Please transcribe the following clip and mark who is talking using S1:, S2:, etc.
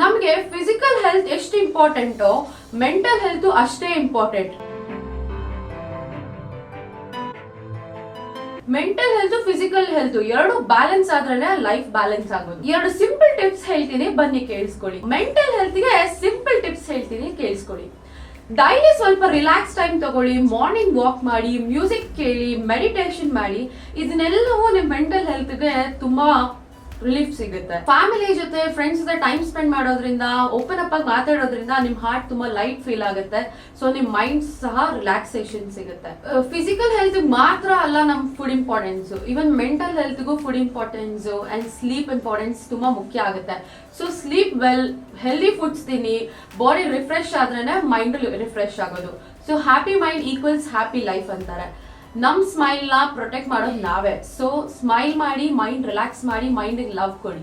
S1: ನಮಗೆ physical health ಎಷ್ಟು ಇಂಪಾರ್ಟೆಂಟೋ ಮೆಂಟಲ್ ಹೆಲ್ತ್ ಅಷ್ಟೇ important mental health physical health ಎರಡು ಬ್ಯಾಲೆನ್ಸ್ ಆದ್ರೆ ಲೈಫ್ ಬ್ಯಾಲೆನ್ಸ್ ಆಗೋದು. ಎರಡು ಸಿಂಪಲ್ ಟಿಪ್ಸ್ ಹೇಳ್ತೀನಿ, ಬನ್ನಿ ಕೇಳಿಸ್ಕೊಳ್ಳಿ. ಮೆಂಟಲ್ ಹೆಲ್ತ್ಗೆ ಸಿಂಪಲ್ ಟಿಪ್ಸ್ ಹೇಳ್ತೀನಿ, ಕೇಳಿಸ್ಕೊಳ್ಳಿ. ಡೈಲಿ ಸ್ವಲ್ಪ ರಿಲ್ಯಾಕ್ಸ್ ಟೈಮ್ ತಗೊಳ್ಳಿ ಮಾರ್ನಿಂಗ್ ವಾಕ್ ಮಾಡಿ ಮ್ಯೂಸಿಕ್ ಕೇಳಿ ಮೆಡಿಟೇಷನ್ ಮಾಡಿ, ಇದನ್ನೆಲ್ಲವೂ ನಿಮ್ಮ ಮೆಂಟಲ್ ಹೆಲ್ತ್ಗೆ ತುಂಬಾ ರಿಲೀಫ್ ಸಿಗುತ್ತೆ. ಫ್ಯಾಮಿಲಿ ಜೊತೆ ಫ್ರೆಂಡ್ಸ್ ಜೊತೆ ಟೈಮ್ ಸ್ಪೆಂಡ್ ಮಾಡೋದ್ರಿಂದ ಓಪನ್ ಅಪ್ ಆಗಿ ಮಾತಾಡೋದ್ರಿಂದ ನಿಮ್ ಹಾರ್ಟ್ ತುಂಬಾ ಲೈಟ್ ಫೀಲ್ ಆಗುತ್ತೆ. ಸೊ ನಿಮ್ ಮೈಂಡ್ ಸಹ ರಿಲ್ಯಾಕ್ಸೇಷನ್ ಸಿಗುತ್ತೆ. ಫಿಸಿಕಲ್ ಹೆಲ್ತ್ ಮಾತ್ರ ಅಲ್ಲ ನಮ್ food importance even mental ಹೆಲ್ತ್ಗೂ food importance and sleep importance ತುಂಬಾ ಮುಖ್ಯ ಆಗುತ್ತೆ. So sleep well healthy foods ತಿನ್ನಿ ಬಾಡಿ ರಿಫ್ರೆಶ್ ಆದ್ರೆ ಮೈಂಡ್ ರಿಫ್ರೆಶ್ ಆಗೋದು. So happy mind equals happy life ಅಂತಾರೆ. ನಮ್ ಸ್ಮೈಲ್ನ ಪ್ರೊಟೆಕ್ಟ್ ಮಾಡೋದು ನಾವೇ. ಸೊ ಸ್ಮೈಲ್ ಮಾಡಿ ಮೈಂಡ್ ರಿಲ್ಯಾಕ್ಸ್ ಮಾಡಿ ಮೈಂಡಿಗೆ ಲವ್ ಕೊಡಿ.